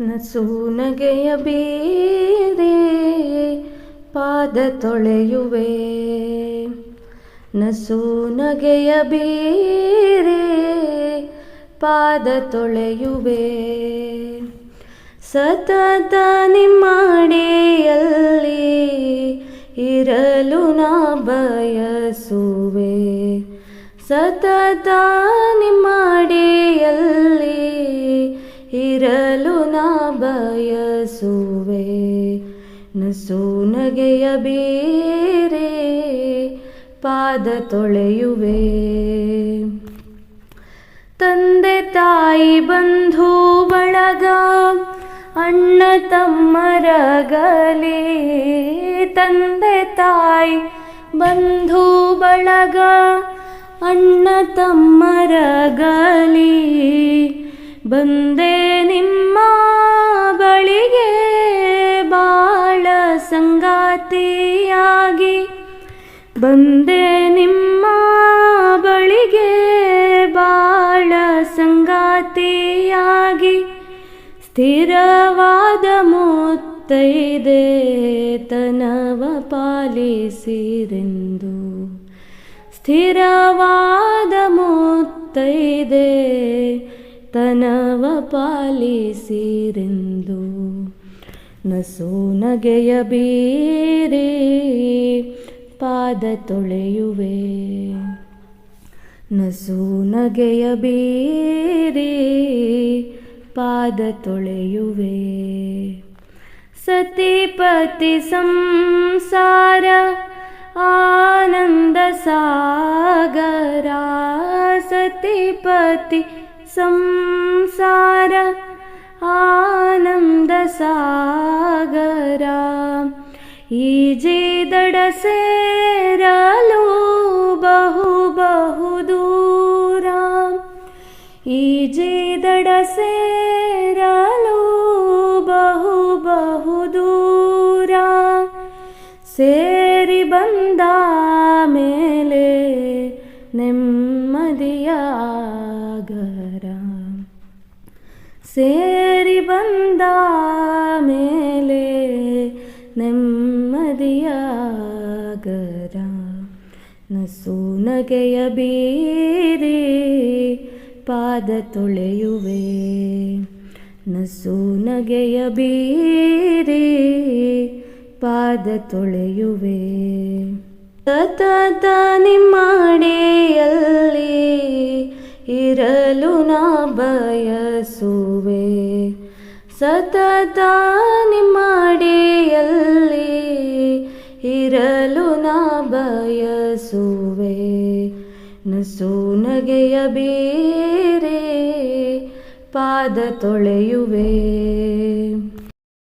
ನಸು ನಗೆಯ ಬೀರೆ ಪಾದ ತೊಳೆಯುವೆ. ನಸು ನಗೆಯ ಬೀರೆ ಪಾದ ತೊಳೆಯುವೆ. ಸತತ ನಿಮ್ಮಡಿಯಲ್ಲಿ ಇರಲು ನಾ ಬಯಸುವೆ. ಸತತ ನಿಮ್ಮಡಿಯಲ್ಲಿ ಇರಲು ಬಯಸುವೆ ನಸು ನಗೆಯ ಬೇರೆ ಪಾದ ತೊಳೆಯುವೆ. ತಂದೆ ತಾಯಿ ಬಂಧು ಬಳಗ ಅಣ್ಣ ತಮ್ಮರಗಲಿ. ತಂದೆ ತಾಯಿ ಬಂಧು ಬಳಗ ಅಣ್ಣ ತಮ್ಮರಗಲಿ. ಬಂದೆ ನಿಮ್ಮ ಬಂದೆ ನಿಮ್ಮ ಬಳಿಗೆ ಬಾಳ ಸಂಗಾತಿಯಾಗಿ. ಸ್ಥಿರವಾದ ಮುತ್ತೈದೆ ತನವ ಪಾಲಿಸಿರೆಂದು. ಸ್ಥಿರವಾದ ಮುತ್ತೈದೆ ತನವ ಪಾಲಿಸಿರೆಂದು. ನಸು ನಗೆಯ ಬೀರೆ ಪಾದ ತೊಳೆಯುವೆ ನಸು ನಗೆಯ ಬೀರೆ ಪಾದ ತೊಳೆಯುವೆ ಸತಿಪತಿ ಸಂಸಾರ ಆನಂದ ಸಾಗರ ಸತಿಪತಿ ಸಂಸಾರ ಆನಂದ ಸಾಗರ ಈಜಿದಡ ಸೇರಲು ಬಹು ಬಹು ದೂರ. ಈಜಿದಡ ಸೇರಲು ಬಹು ಬಹು ದೂರ. ಸೇರಿ ಬಂದ ಮೇಲೆ ನೆಮ್ಮದಿಯಾಗರ. ಸೇರಿ ಬಂದ ಮೇಲೆ ನೆಮ್ಮದಿಯಾಗರ ನಸು ನಗೆಯ ಬೀರೆ ಪಾದ ತೊಳೆಯುವೆ. ನಸು ನಗೆಯ ಬೀರೆ ಪಾದ ತೊಳೆಯುವೆ. ಸತತ ನಿಮ್ಮಡಿಯಲ್ಲಿ ಇರಲು ನಾ ಬಯಸುವೆ. ಸತತ ನಿಮ್ಮಡಿಯಲ್ಲಿ ಇರಲು ನ ಬಯಸುವೆ. ನಸು ನಗೆಯ ಬೀರೆ ಪಾದ ತೊಳೆಯುವೆ.